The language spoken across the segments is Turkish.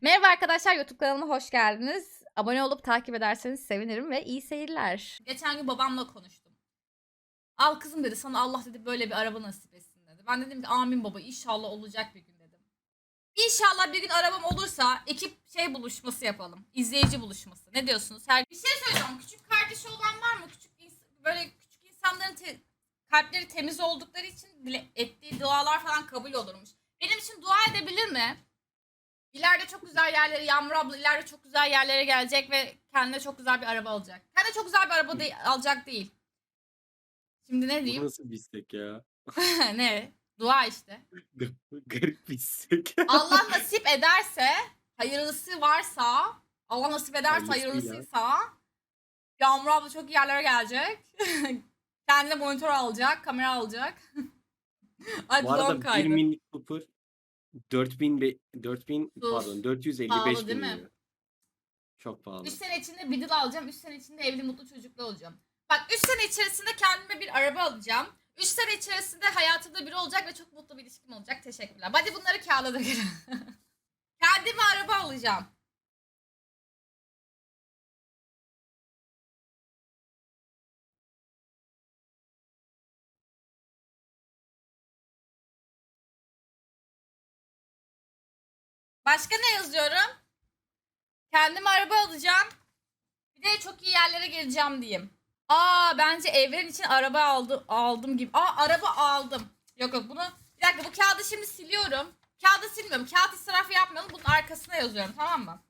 Merhaba arkadaşlar YouTube kanalıma hoş geldiniz. Abone olup takip ederseniz sevinirim ve iyi seyirler. Geçen gün babamla konuştum. Al kızım dedi sana Allah dedi böyle bir araba nasip etsin dedi. Ben dedim ki amin baba inşallah olacak bir gün dedim. İnşallah bir gün arabam olursa ekip şey buluşması yapalım. İzleyici buluşması. Ne diyorsunuz? Her bir şey söyleyeceğim. Küçük kardeşi olan var mı? Küçük böyle küçük insanların te- kalpleri temiz oldukları için bile ettiği dualar falan kabul olurmuş. Benim için dua edebilir mi? İleride çok güzel yerlere Yağmur abla ileride çok güzel yerlere gelecek ve kendine çok güzel bir araba alacak. Kendine çok güzel bir araba değil, alacak değil. Şimdi ne Bu diyeyim? nasıl bir istek ya? ne? Dua işte. Garip bir istek. Allah nasip ederse, hayırlısı varsa, Allah nasip ederse Hayırlısı hayırlısıysa Yağmur abla çok iyi yerlere gelecek. Kendine monitör alacak, kamera alacak. Ay Bu dudağım arada bir kaydı. Mini Cooper 4000 be, 4000 Sus. pardon 455 Pahalı değil bin mi? lira. Çok pahalı. 3 sene içinde bir dil alacağım. 3 sene içinde evli mutlu çocuklu olacağım. Bak 3 sene içerisinde kendime bir araba alacağım. 3 sene içerisinde hayatımda biri olacak ve çok mutlu bir ilişkim olacak. Teşekkürler. Hadi bunları kağıda dökelim. Kendime araba alacağım. Başka ne yazıyorum? Kendime araba alacağım. Bir de çok iyi yerlere geleceğim diyeyim. Aa bence evren için araba aldı, aldım gibi. Aa araba aldım. Yok yok bunu bir dakika bu kağıdı şimdi siliyorum. Kağıdı silmiyorum. Kağıt israfı yapmayalım. Bunun arkasına yazıyorum tamam mı?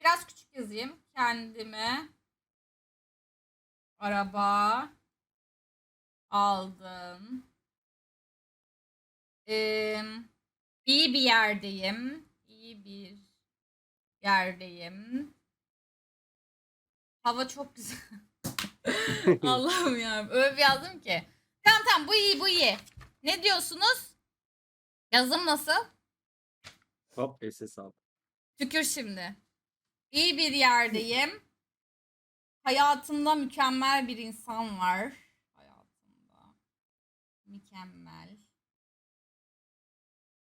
Biraz küçük yazayım. Kendime araba aldım. Ee, iyi bir yerdeyim. İyi bir yerdeyim. Hava çok güzel. Allah'ım ya. Öyle bir yazdım ki. Tamam tamam bu iyi bu iyi. Ne diyorsunuz? Yazım nasıl? Hop SS al. Tükür şimdi. İyi bir yerdeyim. Hayatımda mükemmel bir insan var. Hayatımda mükemmel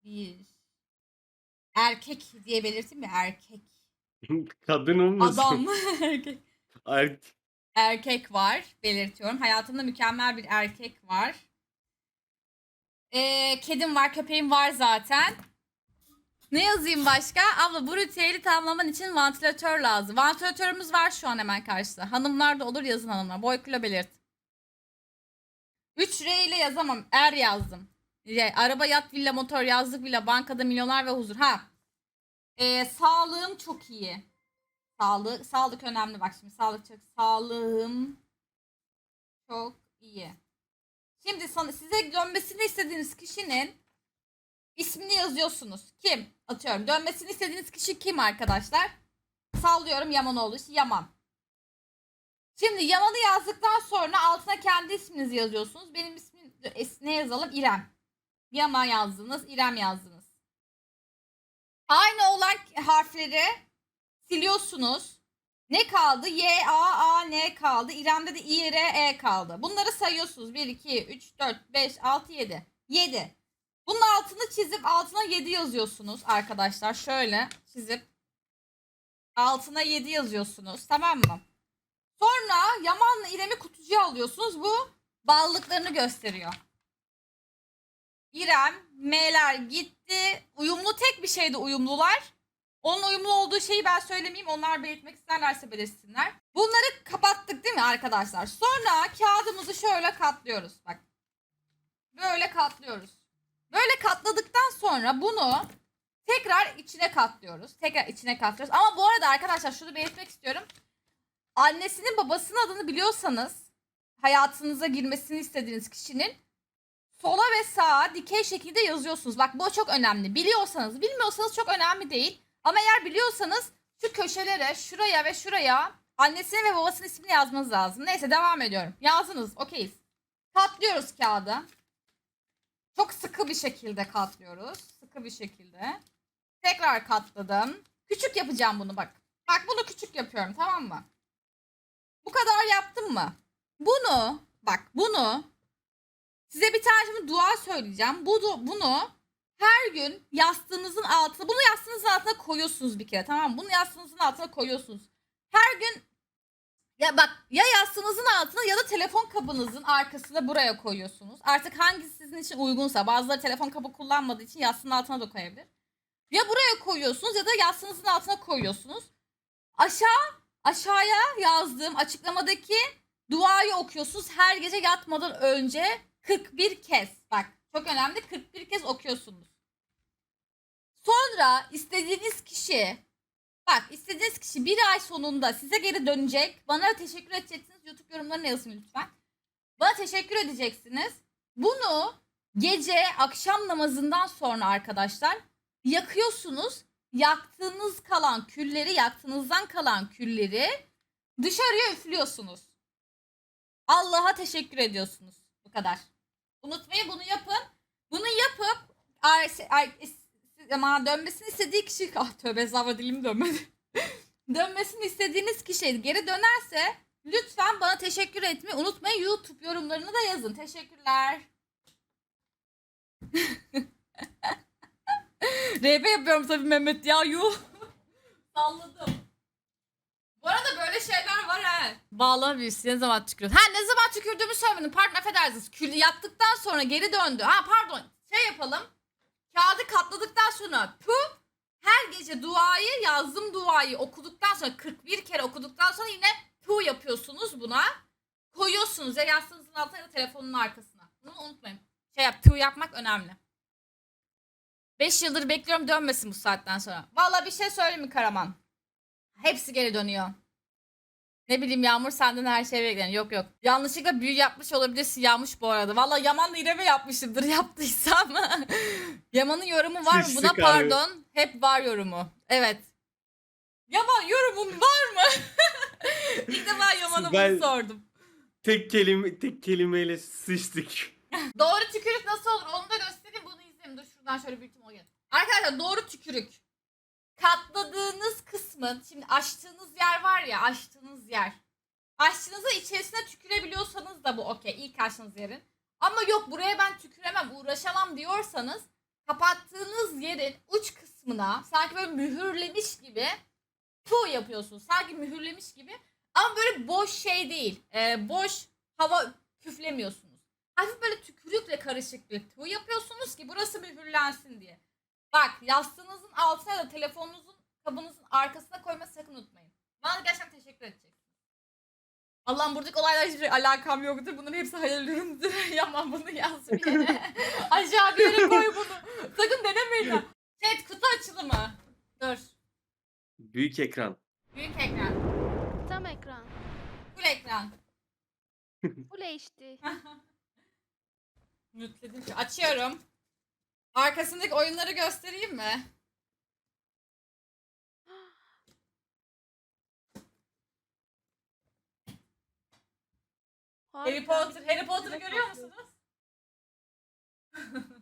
bir erkek diye belirteyim mi? Erkek. Kadın olmasın. Adam. erkek. Ay, erkek var. Belirtiyorum. Hayatımda mükemmel bir erkek var. Ee, kedim var, köpeğim var zaten. Ne yazayım başka? Abla bu ritüeli tamamlaman için vantilatör lazım. Vantilatörümüz var şu an hemen karşıda. Hanımlar da olur yazın hanımlar. Boy kilo belirt. 3 R ile yazamam. Er yazdım. R. Araba, yat, villa, motor, yazlık, villa, bankada milyoner ve huzur. Ha. Ee, sağlığım çok iyi. Sağlık, sağlık önemli bak şimdi sağlık çok sağlığım çok iyi. Şimdi sana size dönmesini istediğiniz kişinin ismini yazıyorsunuz. Kim? Atıyorum. Dönmesini istediğiniz kişi kim arkadaşlar? Sallıyorum Yamanoğlu. Yaman. Şimdi Yaman'ı yazdıktan sonra altına kendi isminizi yazıyorsunuz. Benim ismim ne yazalım? İrem. Yaman yazdınız, İrem yazdınız. Aynı olan harfleri siliyorsunuz. Ne kaldı? Y, A, A, N kaldı. İrem'de de İ, R, E kaldı. Bunları sayıyorsunuz. 1, 2, 3, 4, 5, 6, 7. 7. Bunun altını çizip altına 7 yazıyorsunuz arkadaşlar. Şöyle çizip altına 7 yazıyorsunuz. Tamam mı? Sonra Yaman'la İrem'i kutucuya alıyorsunuz. Bu bağlılıklarını gösteriyor. İrem, M'ler gitti. Uyumlu tek bir şeyde uyumlular. Onun uyumlu olduğu şeyi ben söylemeyeyim. Onlar belirtmek isterlerse belirtsinler. Bunları kapattık değil mi arkadaşlar? Sonra kağıdımızı şöyle katlıyoruz. Bak. Böyle katlıyoruz. Böyle katladıktan sonra bunu tekrar içine katlıyoruz. Tekrar içine katlıyoruz. Ama bu arada arkadaşlar şunu belirtmek istiyorum. Annesinin babasının adını biliyorsanız hayatınıza girmesini istediğiniz kişinin sola ve sağa dikey şekilde yazıyorsunuz. Bak bu çok önemli. Biliyorsanız, bilmiyorsanız çok önemli değil. Ama eğer biliyorsanız şu köşelere, şuraya ve şuraya annesinin ve babasının ismini yazmanız lazım. Neyse devam ediyorum. Yazdınız. Okeyiz. Katlıyoruz kağıdı. Çok sıkı bir şekilde katlıyoruz. Sıkı bir şekilde. Tekrar katladım. Küçük yapacağım bunu bak. Bak bunu küçük yapıyorum tamam mı? Bu kadar yaptım mı? Bunu bak bunu size bir tane şimdi dua söyleyeceğim. Bu, bunu her gün yastığınızın altına bunu yastığınızın altına koyuyorsunuz bir kere tamam mı? Bunu yastığınızın altına koyuyorsunuz. Her gün ya bak ya yastığınızın altına ya da telefon kabınızın arkasına buraya koyuyorsunuz. Artık hangisi sizin için uygunsa. Bazıları telefon kabı kullanmadığı için yastığın altına da koyabilir. Ya buraya koyuyorsunuz ya da yastığınızın altına koyuyorsunuz. Aşağı aşağıya yazdığım açıklamadaki duayı okuyorsunuz her gece yatmadan önce 41 kez. Bak çok önemli 41 kez okuyorsunuz. Sonra istediğiniz kişi bak istediğiniz kişi bir ay sonunda size geri dönecek. Bana teşekkür edeceksiniz. YouTube yorumlarına yazın lütfen. Bana teşekkür edeceksiniz. Bunu gece akşam namazından sonra arkadaşlar yakıyorsunuz. Yaktığınız kalan külleri, yaktığınızdan kalan külleri dışarıya üflüyorsunuz. Allah'a teşekkür ediyorsunuz. Bu kadar. Unutmayın bunu yapın. Bunu yapıp ama dönmesini istediği kişi ah tövbe estağfurullah dilim dönmedi. dönmesini istediğiniz kişi geri dönerse lütfen bana teşekkür etmeyi unutmayın. YouTube yorumlarını da yazın. Teşekkürler. RP yapıyorum tabii Mehmet ya yuh. Salladım. Bağlama büyüsü ne zaman tükürüyorsun? Ha ne zaman tükürdüğümü söylemedim. Pardon affedersiniz. Külü yaktıktan sonra geri döndü. Ha pardon. Şey yapalım. Kağıdı katladıktan sonra pu her gece duayı yazdım duayı okuduktan sonra 41 kere okuduktan sonra yine pu yapıyorsunuz buna. Koyuyorsunuz ya yastığınızın altına ya da telefonun arkasına. Bunu unutmayın. Şey yap pu yapmak önemli. 5 yıldır bekliyorum dönmesin bu saatten sonra. Vallahi bir şey söyleyeyim mi Karaman? Hepsi geri dönüyor. Ne bileyim Yağmur senden her şey bekleniyor. Yok yok. Yanlışlıkla büyü yapmış olabilirsin Yağmış bu arada. Valla Yaman'la İrem'e yapmışımdır yaptıysam. Yaman'ın yorumu var mı? Buna abi. pardon. Hep var yorumu. Evet. Yaman yorumun var mı? İlk defa Yaman'a Ben- bunu sordum. Tek kelime tek kelimeyle sıçtık. Doğru tükürük nasıl olur onu da göstereyim bunu izleyin. Dur şuradan şöyle büyütüm o gel. Arkadaşlar doğru tükürük. Katladığınız kısmın şimdi açtığınız yer var ya açtığınız yer. Açtığınızda içerisine tükürebiliyorsanız da bu okey ilk açtığınız yerin. Ama yok buraya ben tüküremem uğraşamam diyorsanız kapattığınız yerin uç kısmına sanki böyle mühürlemiş gibi tu yapıyorsunuz. Sanki mühürlemiş gibi ama böyle boş şey değil. Ee, boş hava küflemiyorsunuz hafif böyle tükürükle karışık bir tuğ yapıyorsunuz ki burası mühürlensin diye. Bak yastığınızın altına da telefonunuzun kabınızın arkasına koymayı sakın unutmayın. Bana gerçekten teşekkür edeceksiniz. Allah'ım buradaki olaylar hiçbir alakam yoktur. Bunların hepsi hayal ürünüdür. Yaman bunu yaz bir yere. Aşağı bir yere koy bunu. Sakın denemeyin. ha. Chat kutu açılımı. Dur. Büyük ekran. Büyük ekran. Tam ekran. Full ekran. Full HD. Mütledim ki. Açıyorum. Arkasındaki oyunları göstereyim mi? Harry Harika. Potter. Harry Potter'ı görüyor musunuz?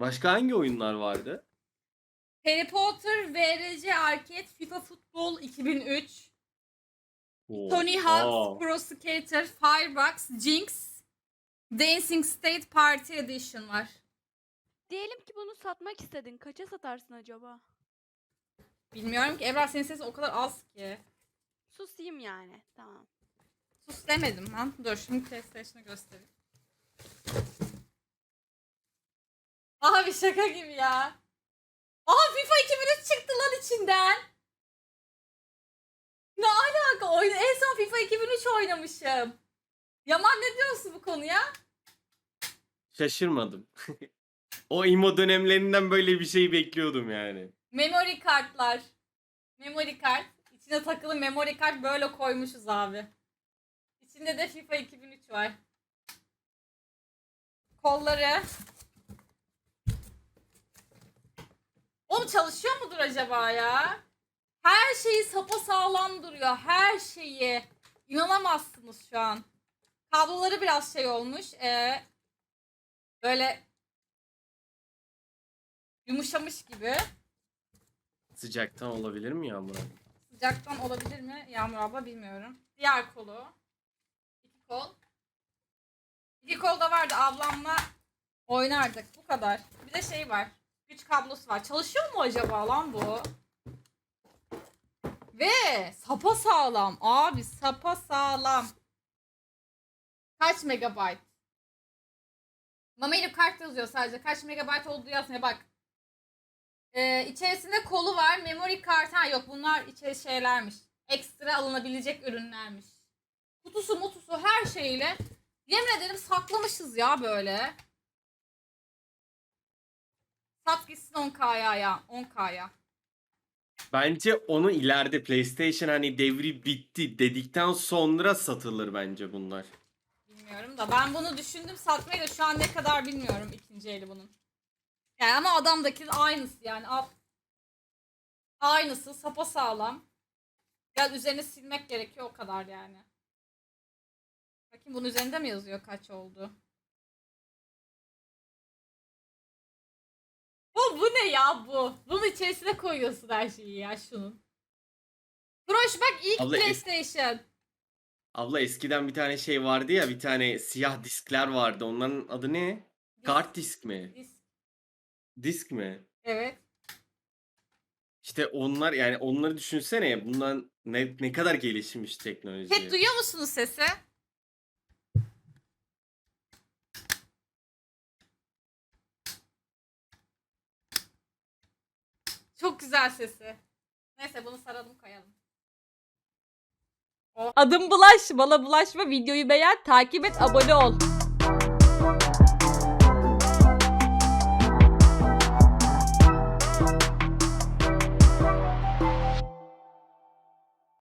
Başka hangi oyunlar vardı? Harry Potter, VRC Arcade, FIFA Futbol 2003, Oo. Tony Hawk's Aa. Pro Skater, Firebox, Jinx, Dancing State Party Edition var. Diyelim ki bunu satmak istedin. Kaça satarsın acaba? Bilmiyorum ki Ebrar senin sesin o kadar az ki. Susayım yani. Tamam. Sus demedim lan. Dur şimdi PlayStation'ı göstereyim. Aha bir şaka gibi ya. Aha FIFA 2003 çıktı lan içinden. Ne alaka? Oyun, en son FIFA 2003 oynamışım. Yaman ne diyorsun bu konuya? Şaşırmadım. o imo dönemlerinden böyle bir şey bekliyordum yani. Memory kartlar. Memory kart. İçine takılı memory kart böyle koymuşuz abi. İçinde de FIFA 2003 var. Kolları. Oğlum çalışıyor mudur acaba ya? Her şeyi sapa sağlam duruyor. Her şeyi. İnanamazsınız şu an. Kabloları biraz şey olmuş. Ee, böyle yumuşamış gibi. Sıcaktan olabilir mi Yağmur abi? Sıcaktan olabilir mi Yağmur abla bilmiyorum. Diğer kolu. İki kol. İki kolda vardı ablamla oynardık. Bu kadar. Bir de şey var. Güç kablosu var. Çalışıyor mu acaba lan bu? Ve sapa sağlam. Abi sapa sağlam. Kaç megabayt? Mamaili kart yazıyor sadece. Kaç megabayt olduğu yazmıyor. Bak. Ee, içerisinde kolu var. Memory kart. Ha yok bunlar içeri şeylermiş. Ekstra alınabilecek ürünlermiş. Kutusu mutusu her şeyle. Yemin ederim saklamışız ya böyle. Sat gitsin 10K'ya ya. 10K'ya. Bence onu ileride PlayStation hani devri bitti dedikten sonra satılır bence bunlar. Bilmiyorum da ben bunu düşündüm satmayı da şu an ne kadar bilmiyorum ikinci eli bunun. Yani ama adamdaki aynısı yani. Al. Aynısı sapa sağlam. Ya üzerine silmek gerekiyor o kadar yani. Bakayım bunun üzerinde mi yazıyor kaç oldu? Bu, bu ne ya bu? Bunun içerisine koyuyorsun her şeyi ya şunun. Broş bak ilk Abla, es- PlayStation. Abla eskiden bir tane şey vardı ya bir tane siyah diskler vardı. Onların adı ne? Kart disk mi? Disk. Disk mi? Evet. İşte onlar yani onları düşünsene bundan ne, ne kadar gelişmiş teknoloji. Chat duyuyor musunuz sesi? Çok güzel sesi. Neyse bunu saralım koyalım. Adım Bulaş. Bana bulaşma. Videoyu beğen, takip et, abone ol.